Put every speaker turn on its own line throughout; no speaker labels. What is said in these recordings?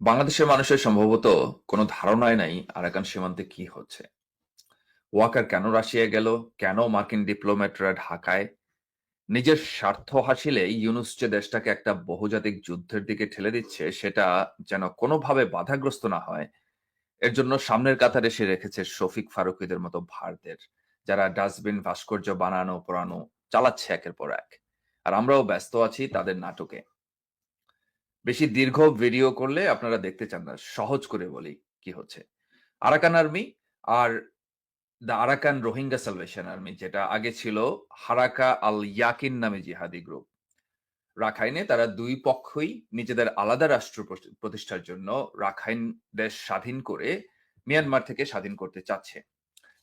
বাংলাদেশের মানুষের সম্ভবত কোনো ধারণাই নাই আরাকান সীমান্তে কি হচ্ছে। ওয়াকার কেন রাশিয়া গেল? কেন মার্কিন ডিপ্লোম্যাটরা ঢাকায়? নিজের স্বার্থ হাসিলে ইউনুস যে দেশটাকে একটা বহুজাতিক যুদ্ধের দিকে ঠেলে দিচ্ছে, সেটা যেন কোনোভাবে বাধাগ্রস্ত না হয়, এর জন্য সামনের কাতারে এসে রেখেছে শফিক ফারুকিদের মতো ভারতের, যারা ডাস্টবিন ভাস্কর্য বানানো, পোড়ানো, চালাচ্ছে একের পর এক। আর আমরাও ব্যস্ত আছি তাদের নাটকে। বেশি দীর্ঘ ভিডিও করলে আপনারা দেখতে চান না। সহজ করে বলি কি হচ্ছে। Arakan army R the Arakan Rohingya salvation army, যেটা আগে ছিল হারাকা আল ইয়াকিন নামে জিহাদি গ্রুপ। রাখাইনে তারা দুই পক্ষই নিজেদের আলাদা রাষ্ট্র প্রতি- প্রতিষ্ঠার জন্য রাখাইন দেশ স্বাধীন করে মিয়ানমার থেকে স্বাধীন করতে চাচ্ছে।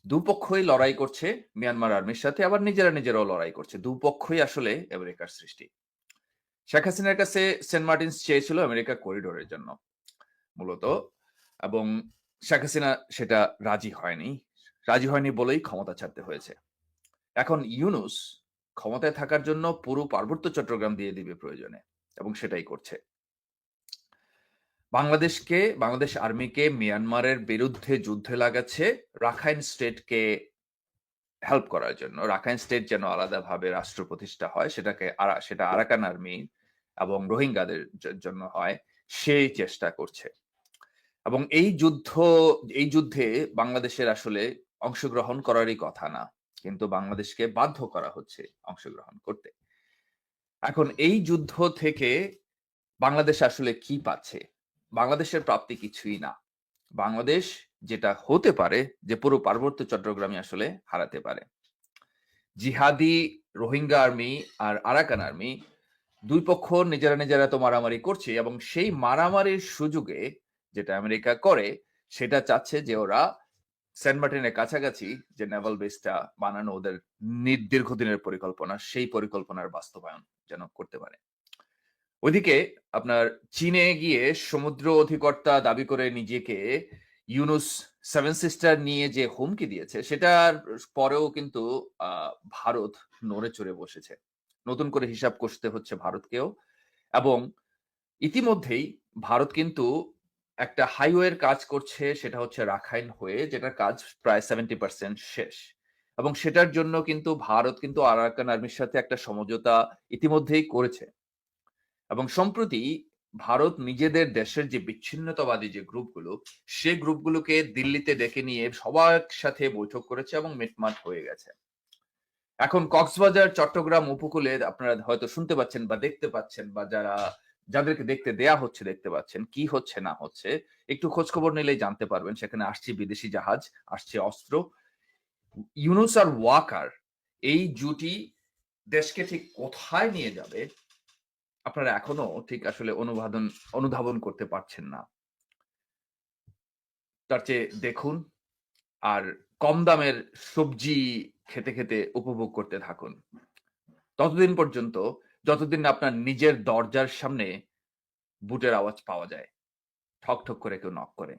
দুপক্ষই লড়াই করছে মিয়ানমার আর্মির সাথে, আবার নিজেরা নিজেরাও লড়াই করছে। দুপক্ষই আসলে আমেরিকার সৃষ্টি। শেখ হাসিনার কাছে সেন্ট মার্টিনস চেয়েছিল আমেরিকা করিডোরের জন্য মূলত। এবং শেখ হাসিনা সেটা রাজি হয়নি। রাজি হয়নি বলেই ক্ষমতা ছাড়তে হয়েছে। এখন ইউনুস ক্ষমতায় থাকার জন্য পুরো পার্বত্য চট্টগ্রাম দিয়ে দিবে প্রয়োজনে এবং সেটাই করছে। বাংলাদেশকে বাংলাদেশ আর্মিকে মিয়ানমারের বিরুদ্ধে যুদ্ধে লাগাচ্ছে রাখাইন স্টেটকে হেল্প করার জন্য। রাখাইন স্টেট যেন আলাদাভাবে রাষ্ট্র প্রতিষ্ঠা হয়, সেটাকে সেটা আরাকান আর্মি এবং রোহিঙ্গাদের জন্য হয়, সেই চেষ্টা করছে। এবং এই যুদ্ধ, এই যুদ্ধে বাংলাদেশের আসলে অংশগ্রহণ করারই কথা না, কিন্তু বাংলাদেশকে বাধ্য করা হচ্ছে অংশগ্রহণ করতে। এখন এই যুদ্ধ থেকে বাংলাদেশ আসলে কি পাচ্ছে? বাংলাদেশের প্রাপ্তি কিছুই না। বাংলাদেশ যেটা হতে পারে যে পুরো পার্বত্য চট্টগ্রামে আসলে হারাতে পারে। জিহাদি, রোহিঙ্গা আর্মি আর আরাকান আর্মি দুই পক্ষ নিজেরা নিজেরা তো মারামারি করছে এবং সেই মারামারির সুযোগে যেটা আমেরিকা করে সেটা চাচ্ছে যে ওরা সেন্ট মার্টিনের কাছাকাছি যে নেভাল বেসটা বানানো ওদের দীর্ঘদিনের পরিকল্পনা, সেই পরিকল্পনার বাস্তবায়ন যেন করতে পারে। ওইদিকে আপনার চীনে গিয়ে সমুদ্র অধিকর্তা দাবি করে নিজেকে ইউনুস সেভেন সিস্টার নিয়ে যে হুমকি দিয়েছে, সেটার পরেও কিন্তু ভারত নড়ে চড়ে বসেছে। নতুন করে হিসাব কষতে হচ্ছে ভারতকেও। এবং ইতিমধ্যেই ভারত কিন্তু একটা হাইওয়ের কাজ করছে, সেটা হচ্ছে রাখাইন হয়ে, যেটার কাজ প্রায় সেভেন্টি পার্সেন্ট শেষ। এবং সেটার জন্য কিন্তু ভারত কিন্তু আরাকান আর্মির সাথে একটা সমঝোতা ইতিমধ্যেই করেছে। এবং সম্প্রতি ভারত নিজেদের দেশের যে বিচ্ছিন্নতাবাদী যে গ্রুপগুলো সেই গ্রুপগুলোকে দিল্লিতে ডেকে নিয়ে সবার সাথে বৈঠক করেছে এবং মিটমাট হয়ে গেছে। এখন কক্সবাজার, চট্টগ্রাম উপকূলে আপনারা হয়তো শুনতে পাচ্ছেন বা দেখতে পাচ্ছেন বা যারা, যাদেরকে দেখতে দেয়া হচ্ছে দেখতে পাচ্ছেন, কি হচ্ছে না হচ্ছে, একটু খোঁজ খবর নিলেই জানতে পারবেন। সেখানে আসছে বিদেশি জাহাজ, আসছে অস্ত্র। ইউনুস আর ওয়াকার, এই জুটি দেশকে ঠিক কোথায় নিয়ে যাবে? আপনারা এখনও ঠিক আসলে অনুবাদন, অনুধাবন করতে পারছেন না। তার চেয়ে দেখুন আর কম দামের সবজি খেতে খেতে উপভোগ করতে থাকুন। ততদিন পর্যন্ত যতদিন আপনার নিজের দরজার সামনে বুটের আওয়াজ পাওয়া যায় ঠক ঠক করে কেউ নক করে।